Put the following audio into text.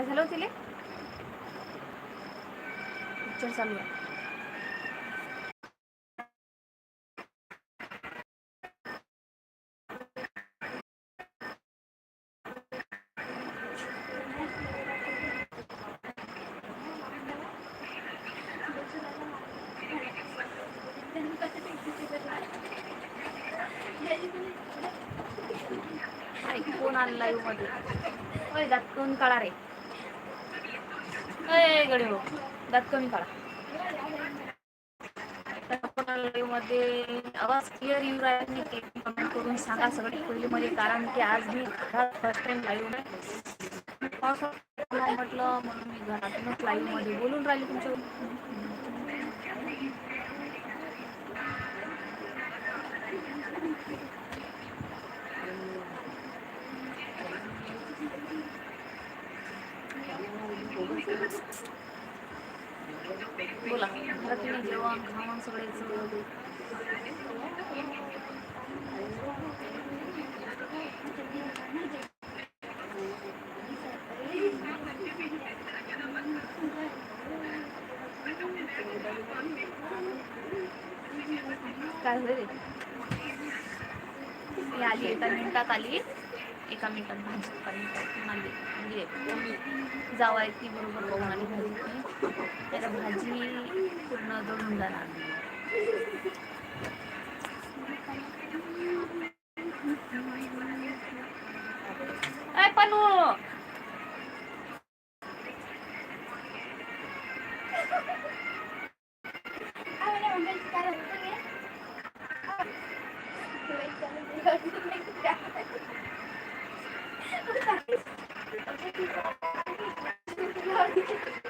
काय झालं होते पिक्चर चालू आहे. कोण आणला मध्ये? होय जात कोण कळा रे? अय हो दात कमी काढा. लाईव्हमध्ये आवाज क्लिअर येऊ राहिला नाही कमेंट करून सांगा सगळी पहिले मध्ये कारण की आज मी घरात फर्स्ट टाइम लाईव्ह आहे. म्हटलं म्हणून मी घरातूनच लाईव्हमध्ये बोलून राहिली तुमच्या बोला. घरातून जेवण खावण सगळ्याचं काय होईल मी आली एका मिनिटात आली. एका मिनिटात भाजी एका मिनिटात मांडली म्हणजे जावा ती बरोबर बघून आली भाजी त्याला भाजी पूर्ण जळून जाणार काय पण Thank you. Look at that.